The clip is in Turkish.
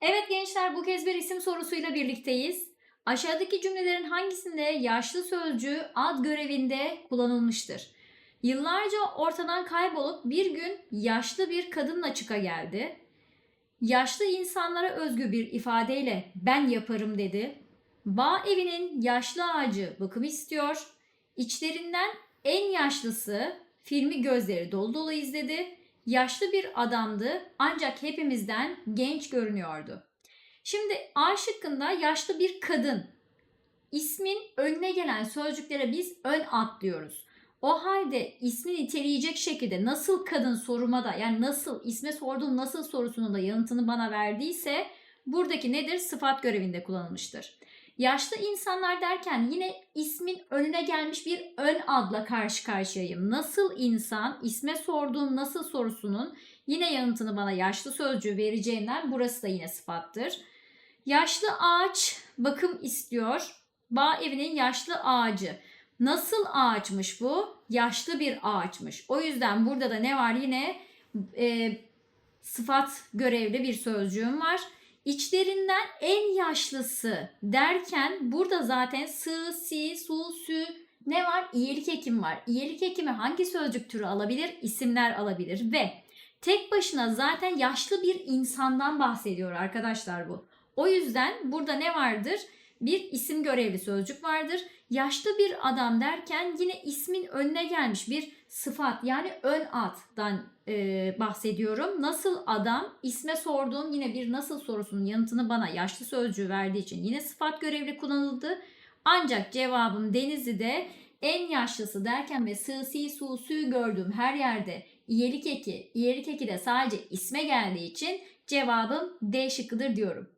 Evet gençler bu kez bir isim sorusuyla birlikteyiz. Aşağıdaki cümlelerin hangisinde yaşlı sözcüğü ad görevinde kullanılmıştır? Yıllarca ortadan kaybolup bir gün yaşlı bir kadınla çıka geldi. Yaşlı insanlara özgü bir ifadeyle ben yaparım dedi. Bağ evinin yaşlı ağacı bakım istiyor. İçlerinden en yaşlısı filmi gözleri dolu dolu izledi. Yaşlı bir adamdı ancak hepimizden genç görünüyordu. Şimdi A şıkkında yaşlı bir kadın. İsmin önüne gelen sözcüklere biz ön ad diyoruz. O halde ismi niteleyecek şekilde nasıl kadın soruma da yani nasıl isme sorduğum nasıl sorusunun da yanıtını bana verdiyse buradaki nedir? Sıfat görevinde kullanılmıştır. Yaşlı insanlar derken yine ismin önüne gelmiş bir ön adla karşı karşıyayım. Nasıl insan, isme sorduğum nasıl sorusunun yine yanıtını bana yaşlı sözcüğü vereceğinden burası da yine sıfattır. Yaşlı ağaç bakım istiyor. Bağ evinin yaşlı ağacı. Nasıl ağaçmış bu? Yaşlı bir ağaçmış. O yüzden burada da ne var yine e, sıfat görevli bir sözcüğüm var. İçlerinden en yaşlısı derken burada zaten sı, si, su, sü ne var? İyelik ekim var. İyelik ekimi hangi sözcük türü alabilir? İsimler alabilir ve tek başına zaten yaşlı bir insandan bahsediyor arkadaşlar bu. O yüzden burada ne vardır? Bir isim görevli sözcük vardır. Yaşlı bir adam derken yine ismin önüne gelmiş bir sıfat yani ön addan e, bahsediyorum. Nasıl adam? İsme sorduğum yine bir nasıl sorusunun yanıtını bana yaşlı sözcüğü verdiği için yine sıfat görevli kullanıldı. Ancak cevabım Denizli'de en yaşlısı derken ve sı, si, su, sü gördüğüm her yerde iyelik eki, iyelik eki de sadece isme geldiği için cevabım D şıkkıdır diyorum.